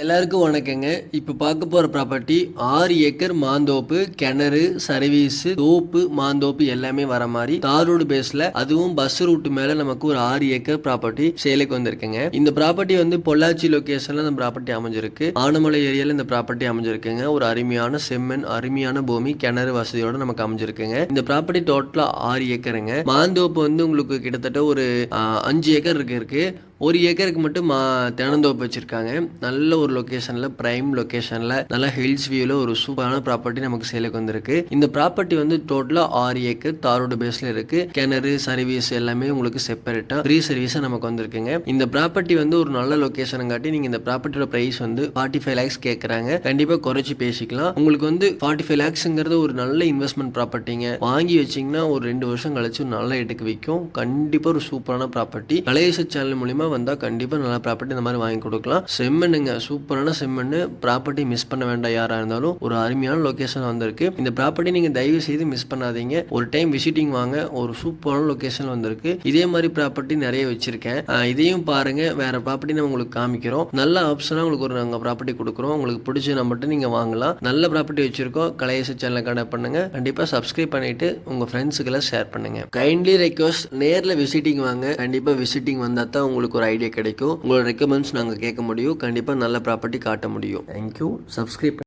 எல்லாருக்கும் வணக்கங்க. இப்போ பார்க்க போகிற ப்ராப்பர்ட்டி ஆறு ஏக்கர் மாந்தோப்பு கிணறு சர்வீஸ் தோப்பு மாந்தோப்பு எல்லாமே வர மாதிரி தார் ரோடு பேஸில் அதுவும் பஸ் ரூட் மேலே நமக்கு ஒரு ஆறு ஏக்கர் ப்ராப்பர்ட்டி சேலுக்கு வந்திருக்குங்க. இந்த ப்ராப்பர்ட்டி வந்து பொள்ளாச்சி லொக்கேஷனில் இந்த ப்ராப்பர்ட்டி அமைஞ்சிருக்கு. ஆனமலை ஏரியாவில் இந்த ப்ராப்பர்ட்டி அமைஞ்சிருக்குங்க. ஒரு அருமையான செம்மண் அருமையான பூமி கிணறு வசதியோடு நமக்கு அமைஞ்சிருக்குங்க. இந்த ப்ராப்பர்ட்டி டோட்டலாக ஆறு ஏக்கருங்க. மாந்தோப்பு வந்து உங்களுக்கு கிட்டத்தட்ட ஒரு அஞ்சு ஏக்கர் இருக்கு இருக்கு. ஒரு ஏக்கருக்கு மட்டும் மா வச்சுருக்காங்க. நல்ல ஒரு லொக்கேஷனில் ப்ரைம் லொக்கேஷனில் நல்ல ஹில்ஸ் வியூவில் ஒரு சூப்பரான ப்ராப்பர்ட்டி நமக்கு சேலுக்கு வந்திருக்கு. இந்த ப்ராப்பர்ட்டி வந்து டோட்டலாக ஆறு ஏக்கர் தாரோடு பேஸில் இருக்குது கிணறு சர்வீஸ் எல்லாமே உங்களுக்கு செப்பரேட்டாக ஃப்ரீ சர்வீஸாக நமக்கு வந்திருக்குங்க. இந்த ப்ராப்பர்ட்டி வந்து ஒரு நல்ல லொக்கேஷனை காட்டி நீங்கள் இந்த ப்ராப்பர்ட்டியோட ப்ரைஸ் வந்து ஃபார்ட்டி ஃபைவ் லேக்ஸ் கேட்குறாங்க கண்டிப்பாக குறைச்சி பேசிக்கலாம். உங்களுக்கு வந்து ஃபார்ட்டி ஃபைவ் லேக்ஸுங்கிறது ஒரு நல்ல இன்வெஸ்ட்மெண்ட் ப்ராப்பர்ட்டிங்க வாங்கி வச்சிங்கன்னா ஒரு ரெண்டு வருஷம் கழிச்சு நல்ல இடத்துக்கு விற்கும் கண்டிப்பாக ஒரு சூப்பரான ப்ராப்பர்ட்டி கலையச சேனல் மூலிமா வந்தால் கண்டிப்பாக நல்ல ப்ராப்பர்ட்டி இந்த மாதிரி வாங்கி கொடுக்கலாம். செம்மண்ணுங்க சூப்பரான செம்மண்ணு ப்ராப்பர்ட்டி மிஸ் பண்ண வேண்டாம். யாராக இருந்தாலும் ஒரு அருமையான லொக்கேஷன் வந்திருக்கு. இந்த ப்ராப்பர்ட்டி நீங்கள் தயவு செய்து மிஸ் பண்ணாதீங்க. ஒரு டைம் விசிட்டிங் வாங்க ஒரு சூப்பரான லொக்கேஷன் வந்திருக்கு. இதே மாதிரி ப்ராப்பர்ட்டி நிறைய வச்சிருக்கேன். இதையும் பாருங்க. வேற ப்ராப்பர்ட்டி நான் உங்களுக்கு காமிக்கிறோம். நல்ல ஆப்ஷனாக உங்களுக்கு ஒரு நாங்கள் ப்ராப்பர்ட்டி கொடுக்குறோம். உங்களுக்கு பிடிச்ச மட்டும் நீங்கள் வாங்கலாம். நல்ல ப்ராப்பர்ட்டி வச்சிருக்கோம். கலையச சேனலை கனெக்ட் பண்ணுங்க. கண்டிப்பாக சப்ஸ்கிரைப் பண்ணிட்டு உங்கள் ஃப்ரெண்ட்ஸுக்கெல்லாம் ஷேர் பண்ணுங்க. கைண்ட்லி ரெக்வஸ்ட் நேரில் விசிட்டிங் வாங்க. கண்டிப்பாக விசிட்டிங் வந்தால் தான் உங்களுக்கு உங்களுக்கு ஒரு ஐடியா கிடைக்கும். உங்களோட ரெக்கமெண்ட்ஸ் நாங்கள் கேட்க முடியும். கண்டிப்பாக நல்ல ப்ராப்பர்ட்டி காட்ட முடியும். Thank you subscribe